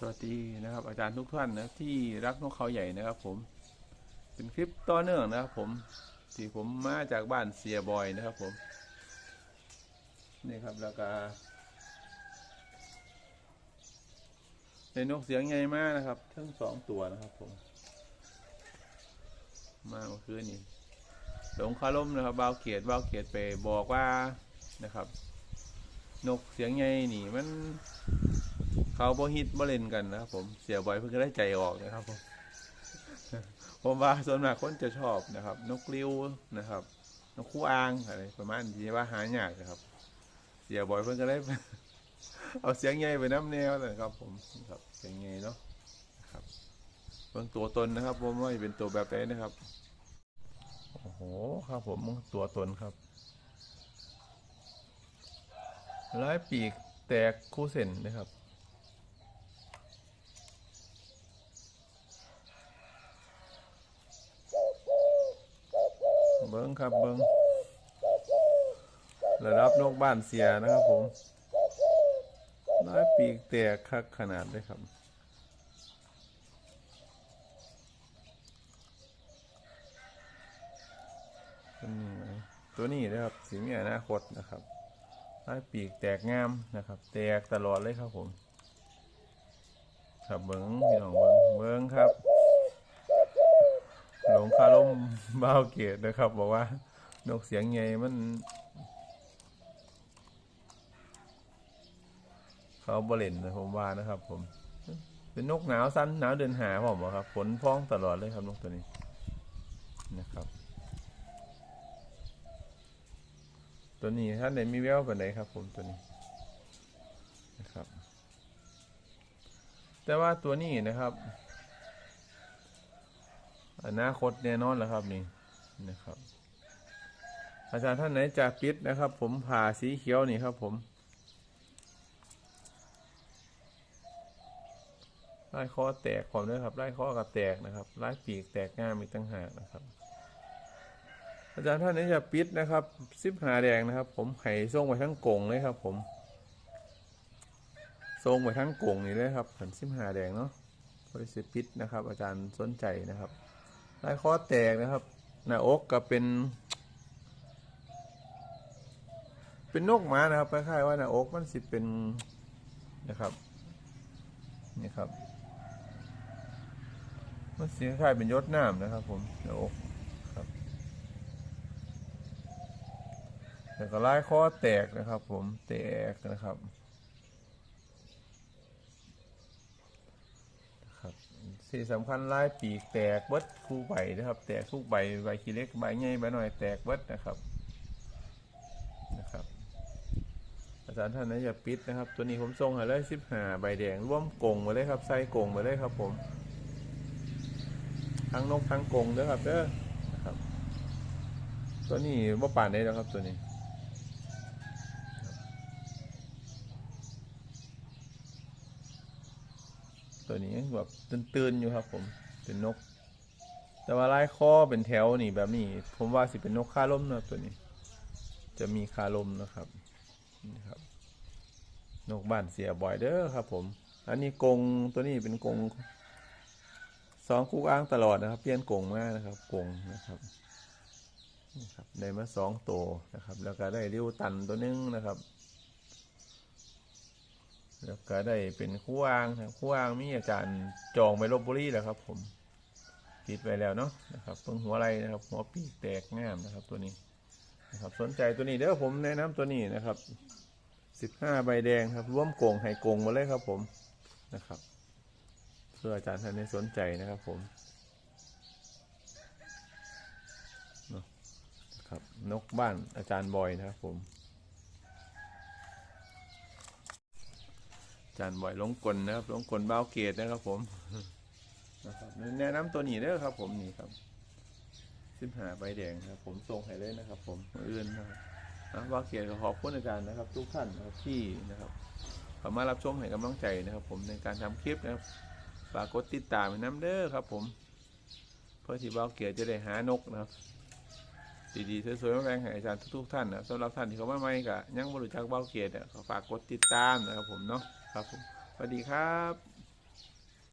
สวัสดีนะครับ อาจารย์ทุกท่านนะที่รักนกเขาใหญ่นะครับผม เป็นคลิปต่อเนื่องนะครับผมที่ผมมาจากบ้านเสียบอยนะครับผมนี่ครับแล้วก็ในนกเสียงใหญ่มากนะครับ ทั้งสองตัวนะครับผม มาเมื่อคืนนี้หลงคาร่มนะครับบาวเกียรติบาวเกียรติไปบอกว่านะครับ นกเสียงใหญ่นี่มัน เขาบ่ฮิตบ่เล่นกันนะครับผมเสียบ่อยเพิ่งได้ใจออกนะครับผมผมว่าส่วนมากคนจะชอบนะครับ นกริ้วนะครับ นกคู่อ่างอะไรประมาณนี้ว่าหายากนะครับ เสียบ่อยเพิ่งก็ได้เอาเสียงใหญ่ไปน้ำแนวนะครับ ผมครับเสียงใหญ่เนาะครับเบิ่งตัวตนนะครับ ผมว่าจะเป็นตัวแบบไหนนะครับโอ้โหครับผมตัวตนครับร้ายปีกแตกคู่เส้นนะครับ เบิ้งครับเบิ้งระดับนกบ้านเสียนะครับผมน้อยปีกแตกคักขนาดเลยครับตัวนี้ไหมตัวนี้นะครับสีมีอนาคตนะครับน้อยปีกแตกงามนะครับ แตกตลอดเลยครับผม ครับเบิ้งพี่น้องเบิ้งเบิ้งครับ หลงคาร่ม บ้าวเกียรตินะครับ บอกว่า นกเสียงไงมัน เขาบริเวณนะผมว่านะครับ ผม เป็นนกหนาวสั้นหนาวเดินหาผมบอกครับฝนพ้องตลอดเลยครับนกตัวนี้นะครับ ตัวนี้ท่านไหนมีแววแบบไหนครับ ผมตัวนี้นะครับ แต่ว่าตัวนี้นะครับ อนาคตแน่นอนแล้วครับนี่นะครับ อาจารย์ท่านไหนจะปิดนะครับ ผมผ่าสีเขียวนี่ครับ ผมลายคอแตกผมด้วยครับลายคอกับแตกนะครับลายปีกแตกง่ามอีกตั้งหากนะครับ อาจารย์ท่านไหนจะปิดนะครับซิบหาแดงนะครับ ผมไห้ส่งไปทั้งกงเลยครับ ผมส่งไปทั้งกงนี่เลยครับผันซิบหาแดงเนาะบริสิปิดนะครับ อาจารย์สนใจนะครับ ลายคอแตกนะครับ หน้าอกก็เป็น เป็นนกหมานะครับคล้ายๆว่าหน้าอกมันสิเป็นนะครับ นี่ครับ มันสีคล้ายๆเป็นยศน้ำนะครับ ผมหน้าอกครับแล้วก็ลายคอแตกนะครับ ผมแตกนะครับ สิ่งสำคัญลายปีกแตกเบิดคู่ใบนะครับ แตกทุกใบใบขี้เล็กใบใหญ่ใบหน่อยแตกเบิดนะครับนะครับ อาจารย์ท่านนอย่าปิดนะครับ ตัวนี้ผมส่งห้เลยสิบห้าใบแดงร่วมกงมาเลยครับใส่กงมาเลยครับผม ทั้งนกทั้งกงเด้อครับเด้อนะครับ ตัวนี้ว่าป่านได้แล้วครับตัวนี้ ตัวนี้ยังแบบตื่นๆอยู่ครับ ผมเป็นนก แต่ว่าลายคอเป็นแถวนี่แบบนี้ ผมว่าสิเป็นนกคาล่มนะตัวนี้ จะมีคาล่มนะครับนี่ครับ นกบ้านเสียบ่อยเด้อครับ ผม อันนี้กงตัวนี้เป็นกงสองคู่อ้างตลอดนะครับ เปลี่ยนกงมากนะครับกงนะครับนี่ครับได้มาสองตัวนะครับ แล้วก็ได้ริ้วตันตัวนึงนะครับ แล้วก็ได้เป็นคู่อ่างครับคู่อ่างมีอาจารย์จองไปลบบุรีแล้วครับ ผมติดไปแล้วเนาะนะครับตรงหัวไหล่นะครับ หัวปีกแตกงามนะครับตัวนี้นะครับสนใจตัวนี้เดี๋ยวผมแนะนำตัวนี้นะครับสิบห้าใบแดงครับร่วมโกงไห้โกงมาเลยครับ ผมนะครับเพื่ออาจารย์ท่านนี้สนใจนะครับ ผมนะครับนกบ้านอาจารย์บอยนะครับผม จานบ่อยลงกลนะครับลงกลเบ้าเกตนะครับผมนะครับแนะนำตัวนี้เด้อครับ ผมนี่ครับสิบหาใบแดงครับ ผมส่งให้เลยนะครับ ผมมื้ออื่นนะครับเบ้าเกตขอบคุณอาจารย์นะครับ ทุกท่านนะครับที่นะครับเข้ามารับชมให้กำลังใจนะครับ ผมในการทำคลิปนะครับฝากกดติดตามน้ำเด้อครับ ผม เพื่อที่เบ้าเกตจะได้หานกนะครับดีๆสวยๆมาแบ่งให้อาจารย์ทุกๆท่านนะสำหรับท่านที่เขามาใหม่ก็ยังไม่รู้จักเบ้าเกียรติฝากกดติดตามนะครับผมเนาะ ครับผมสวัสดีครับ